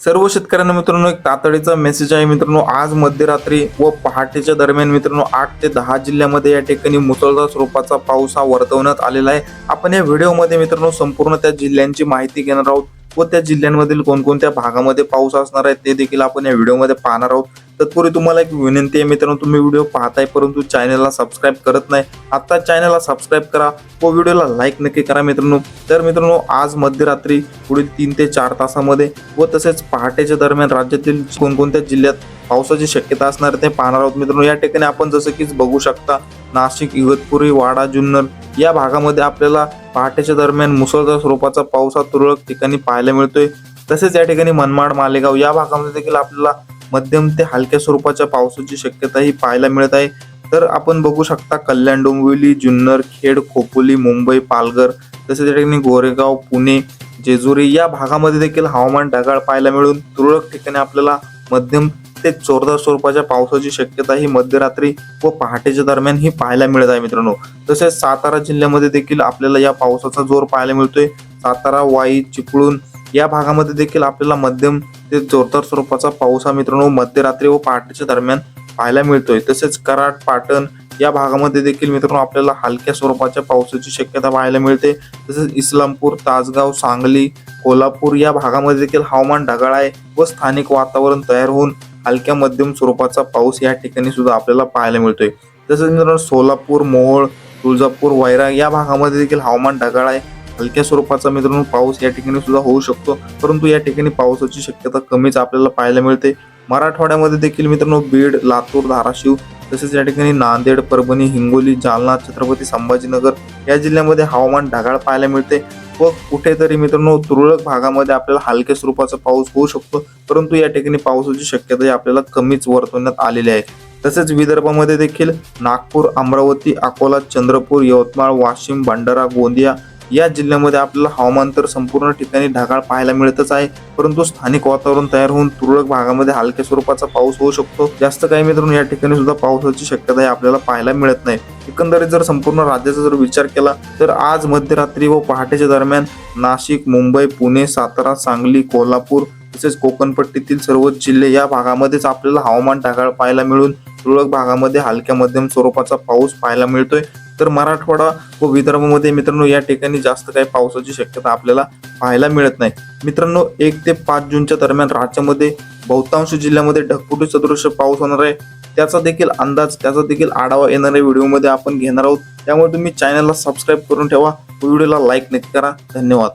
सर्व शेतकऱ्यांना मित्रांनो एक तातडीचा मेसेज आहे मित्रांनो आज मध्यरात्री व पहाटेच्या दरम्यान मित्रांनो आठ ते दहा जिल्ह्यामध्ये या ठिकाणी मुसळधार स्वरूपाचा पाऊस हा वर्तवण्यात आलेला आहे. आपण या व्हिडिओमध्ये मित्रांनो संपूर्ण त्या जिल्ह्यांची माहिती घेणार आहोत व त्या जिल्ह्यांमधील कोणकोणत्या भागामध्ये पाऊस असणार आहे ते देखील आपण या व्हिडिओमध्ये पाहणार आहोत. तत्पूर्वी तुम्हाला एक विनंती आहे मित्रांनो तुम्ही व्हिडिओ पाहताय परंतु चॅनलला सबस्क्राईब करत नाही. आता चॅनलला सबस्क्राईब करा व व्हिडिओला लाईक नक्की करा मित्रांनो. तर मित्रांनो आज मध्यरात्री पुढील तीन ते चार तासामध्ये व तसेच पहाटेच्या दरम्यान राज्यातील कोणकोणत्या जिल्ह्यात पावसाची शक्यता असणार ते पाहणार आहोत मित्रांनो. या ठिकाणी आपण जसं की बघू शकता नाशिक इगतपुरी वाडा जुन्नर या भागामध्ये आपल्याला पहाटेच्या दरम्यान मुसळधार स्वरूपाचा पाऊस हा तुरळक ठिकाणी पाहायला मिळतोय. तसेच या ठिकाणी मनमाड मालेगाव या भागामध्ये देखील आपल्याला मध्यम ते हलक्या स्वरूपाच्या पावसाची शक्यता ही पाहायला मिळत आहे. तर आपण बघू शकता कल्याण डोंबिवली जुन्नर खेड खोपोली मुंबई पालघर तसेच या ठिकाणी गोरेगाव पुणे जेजुरी या भागामध्ये देखील हवामान ढगाळ पाहायला मिळून तुरळक ठिकाणी आपल्याला मध्यम ते जोरदार स्वरूपाच्या पावसाची शक्यता ही मध्यरात्री व पहाटेच्या दरम्यान ही पाहायला मिळत आहे मित्रांनो. तसेच सातारा जिल्ह्यामध्ये देखील आपल्याला या पावसाचा जोर पाहायला मिळतोय. सातारा वाई चिपळूण या भागामध्ये देखील आपल्याला मध्यम ते जोरदार स्वरूपाचा पाऊस हा मित्रांनो मध्यरात्री व पहाटेच्या दरम्यान पाहायला मिळतोय. तसेच कराड पाटण या भागामध्ये देखील मित्रांनो आपल्याला हलक्या स्वरूपाच्या पावसाची शक्यता पाहायला मिळते. तसेच इस्लामपूर तासगाव सांगली कोल्हापूर या भागामध्ये देखील हवामान ढगाळ आहे व स्थानिक वातावरण तयार होऊन हलक्या मध्यम स्वरूपाचा पाऊस या ठिकाणी सुद्धा आपल्याला पाहायला मिळतोय. तसेच मित्रांनो सोलापूर मोहोळ तुळजापूर वैरा या भागामध्ये देखील हवामान ढगाळ आहे. हलक्या स्वरूपाचा मित्रांनो पाऊस या ठिकाणी सुद्धा होऊ शकतो. परंतु या ठिकाणी पावसाची शक्यता कमीच आपल्याला पाहायला मिळते. मराठवाड्यामध्ये देखील मित्रांनो बीड लातूर धाराशिव तसेच या ठिकाणी नांदेड परभणी हिंगोली जालना छत्रपती संभाजीनगर या जिल्ह्यामध्ये हवामान ढगाळ पाहायला मिळते व कुठेतरी मित्रांनो तुरळक भागामध्ये आपल्याला हलक्या स्वरूपाचा पाऊस होऊ शकतो. परंतु या ठिकाणी पावसाची शक्यता आपल्याला कमीच वर्तवण्यात आलेली आहे. तसेच विदर्भामध्ये देखील नागपूर अमरावती अकोला चंद्रपूर यवतमाळ वाशिम भंडारा गोंदिया या जिल्ह्यामध्ये आपल्याला हवामान तर संपूर्ण ठिकाणी ढगाळ पाहायला मिळतच आहे परंतु स्थानिक वातावरण तयार होऊन तुरळक भागामध्ये हलक्या स्वरूपाचा पाऊस होऊ शकतो. जास्त काही मित्रांनो या ठिकाणी सुद्धा पावसाची शक्यता ही आपल्याला पाहायला मिळत नाही. एकंदरीत जर संपूर्ण राज्याचा जर विचार केला तर आज मध्यरात्री व पहाटेच्या दरम्यान नाशिक मुंबई पुणे सातारा सांगली कोल्हापूर तसेच कोकणपट्टीतील सर्व जिल्हे या भागामध्येच आपल्याला हवामान ढगाळ पाहायला मिळून तुरळक भागामध्ये हलक्या मध्यम स्वरूपाचा पाऊस पाहायला मिळतोय. तर मराठवाडा व विदर्भामध्ये मित्रांनो या ठिकाणी जास्त काही पावसाची शक्यता आपल्याला पाहायला मिळत नाही. मित्रांनो एक ते पाच जूनच्या दरम्यान राज्यामध्ये बहुतांश जिल्ह्यामध्ये ढगफुटी सदृश पाऊस होणार आहे. त्याचा देखील अंदाज त्याचा देखील आढावा येणाऱ्या व्हिडिओमध्ये आपण घेणार आहोत. त्यामुळे तुम्ही चॅनलला सबस्क्राईब करून ठेवा व्हिडिओला लाईक नक्की करा. धन्यवाद.